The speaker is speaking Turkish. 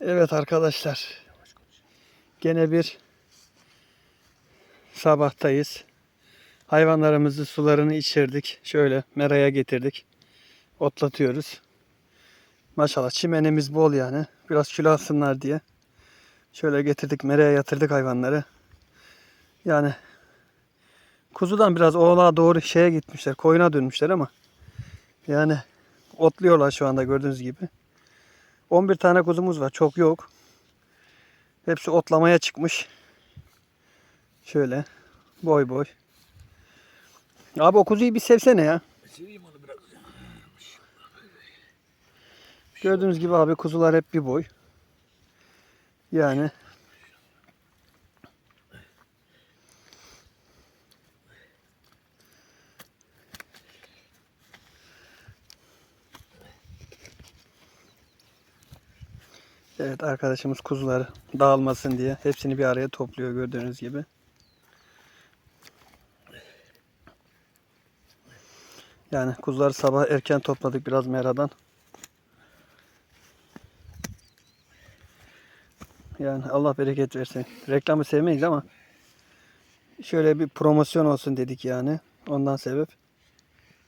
Evet arkadaşlar. Gene bir sabahtayız. Hayvanlarımızı sularını içirdik. Şöyle meraya getirdik. Otlatıyoruz. Maşallah çimenimiz bol yani. Biraz kilo alsınlar diye. Şöyle getirdik meraya yatırdık hayvanları. Yani kuzudan biraz oğlağa doğru şeye gitmişler. Koyuna dönmüşler ama yani otluyorlar şu anda gördüğünüz gibi. 11 tane kuzumuz var. Çok yok. Hepsi otlamaya çıkmış. Şöyle. Boy boy. Abi o kuzuyu bir sevsene ya. Seveyim onu biraz. Gördüğünüz gibi abi kuzular hep bir boy. Yani Evet arkadaşımız kuzuları dağılmasın diye hepsini bir araya topluyor gördüğünüz gibi. Yani kuzuları sabah erken topladık biraz meradan. Yani Allah bereket versin. Reklamı sevmeyiz ama şöyle bir promosyon olsun dedik yani. Ondan sebep.